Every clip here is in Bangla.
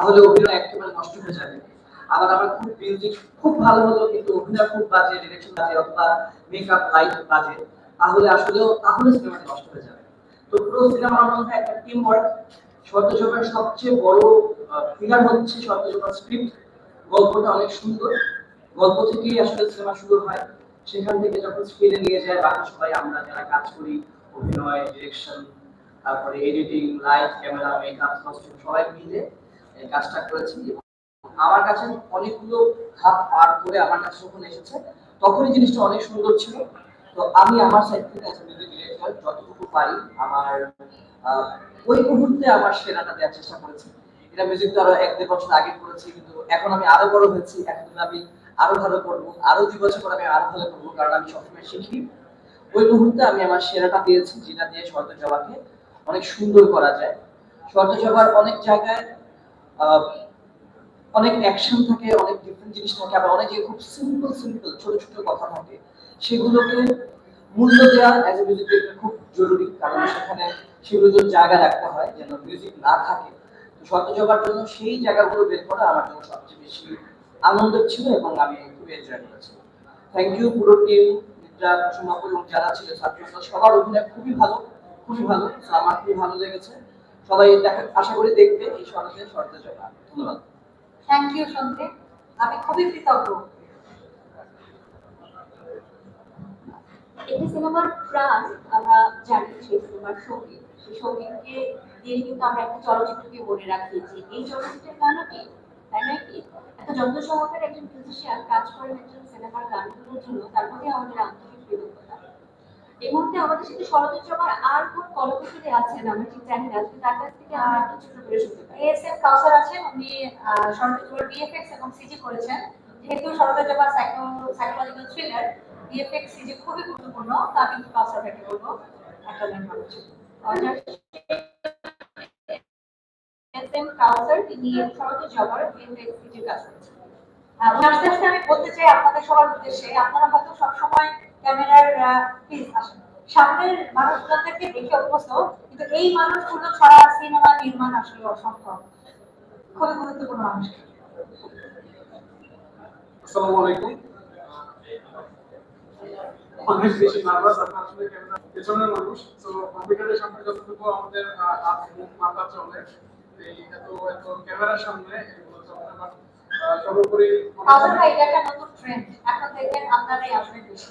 তাহলে অভিনয় একেবারে নষ্ট হয়ে যাবে। আবার আমার খুব মিউজিক খুব ভালো হলো, কিন্তু অভিনয় খুব বাজে ডিরেকশন বাজে, অথবা মেকআপ লাইট বাজে। তাহলে আসলেও, তাহলে সিনেমাটি নষ্ট হয়ে যাবে। তো পুরো সিনেমা আমার মনে একটা টিম ওয়ার্ক সত্যযোগের সবচেয়ে বড় ফিগার হচ্ছে সত্যযোগের স্ক্রিপ্ট গল্পটা অনেক সুন্দর। গল্প থেকেই আসলে সিনেমা শুরু হয়। সেখান থেকে যখন স্ক্রিনে নিয়ে যায়, বাকি সবাই আমরা যারা কাজ করি, অভিনয় ডিরেকশন তারপরে editing light camera makeup costume সবাই মিলে এই কাজটা করেছি আমার কাছে অনেকগুলো ধাপ পার করে আমার কাছে যখন এসেছে, তখনই জিনিসটা অনেক সুন্দর ছিল। তো আমি আমার সাইড থেকে অ্যাজ ডিরেক্টর যতটুকু পারি আমার ওই মুহূর্তে আমার সেরাটা দেওয়ার চেষ্টা করেছি। এটা মিউজিক তো আরও এক দেড় বছর আগে করেছি, কিন্তু এখন আমি আরও বড় হয়েছি। এখন আমি আরও ভালো করব, আরও দুই বছর পর আমি আরও ভালো করব, কারণ আমি সবসময় শিখি। ওই মুহূর্তে আমি আমার সেরাটা দিয়েছি যেটা দিয়ে শর্ত জবাকে অনেক সুন্দর করা যায়। শর্ত জবার অনেক জায়গায় অনেক অ্যাকশন থাকে, অনেক ডিফারেন্ট জিনিস থাকে, আবার অনেক খুব সিম্পল সিম্পল ছোট ছোট কথা থাকে, সেগুলোকে মূল্য দেওয়া অ্যাজ এ মিউজিক ডিরেক্টর খুব জরুরি, কারণ সেখানে সেগুলো জন্য জায়গা রাখতে হয়, যেন মিউজিক না থাকে। তো জবার জন্য সেই জায়গাগুলো বের করা আমার জন্য সবচেয়ে বেশি আনন্দের ছিল এবং আমি খুব এনজয় করেছি। থ্যাংক ইউ পুরো টিম নিদ্রা কুসুমাপুর এবং যারা ছিল ছাত্র সবার অভিনয় খুবই ভালো খুবই ভালো। আমার খুবই ভালো লেগেছে। সবাই দেখা আশা করি দেখবে। এই শর্তে ধন্যবাদ। থ্যাংক ইউ সন্ধ্যে আমি খুবই কৃতজ্ঞ। একটি সিনেমার প্রাণ আমরা জানি সেই সিনেমার সংগীত সেই সঙ্গীতকে দিয়ে কিন্তু আমরা একটা চলচ্চিত্রকে মনে রাখিয়েছি এই চলচ্চিত্রের গানও কি তাই নয় কি? এত যত্ন সহকারে একজন মিউজিশিয়ান কাজ করেন একজন সিনেমার গানগুলোর জন্য তার প্রতি আমাদের আন্তরিক এই মুহূর্তে আমাদের সাথে জমার আর কোন আছেন ঠিক জানি না। তার কাছ থেকে আমরা একটু ছোট করে শুনতে পারি। এএসএম কাউসার আছেন। উনি সরকার বিএফএক্স এবং সিজি করেছেন। যেহেতু জবা সাইকোলজিক্যাল থ্রিলার বিএফএক্স সিজি খুবই গুরুত্বপূর্ণ। তা আমি কাউসার ভাইকে বলব। একটা লাইন বলছি এসএম কাউসার তিনি জবার বিএফএক্স সিজি কাজ করেছেন। আমি বলতে চাই আপনাদের সবার উদ্দেশ্যে। আপনারা হয়তো সবসময় ক্যামেরার প্লিজ আসেন। সামনের মানুষগুলোদেরকে দেখে অভ্যস্ত কিন্তু এই মানুষগুলো ছাড়া সিনেমা নির্মাণ আসলে অসম্ভব। খুবই গুরুত্বপূর্ণ মানুষ আসসালামু আলাইকুম। অনেক বেশি নার্ভাস আপনার আসলে ক্যামেরা পেছনের মানুষ। তো কম্পিউটারের সামনে যতটুকু আমাদের হাত মুখ মাথা চলে এই এত এত ক্যামেরার সামনে এগুলো চলে না সর্বোপরি এটা একটা নতুন ট্রেন্ড এখন দেখবেন আপনারাই আসবেন বেশি।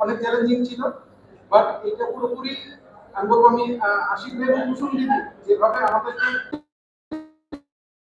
অনেক চ্যালেঞ্জিং ছিল বাট এটা পুরোপুরি, আমি আমি আশিক ভাই এবং কুসুম দিদি যেভাবে আমাদেরকে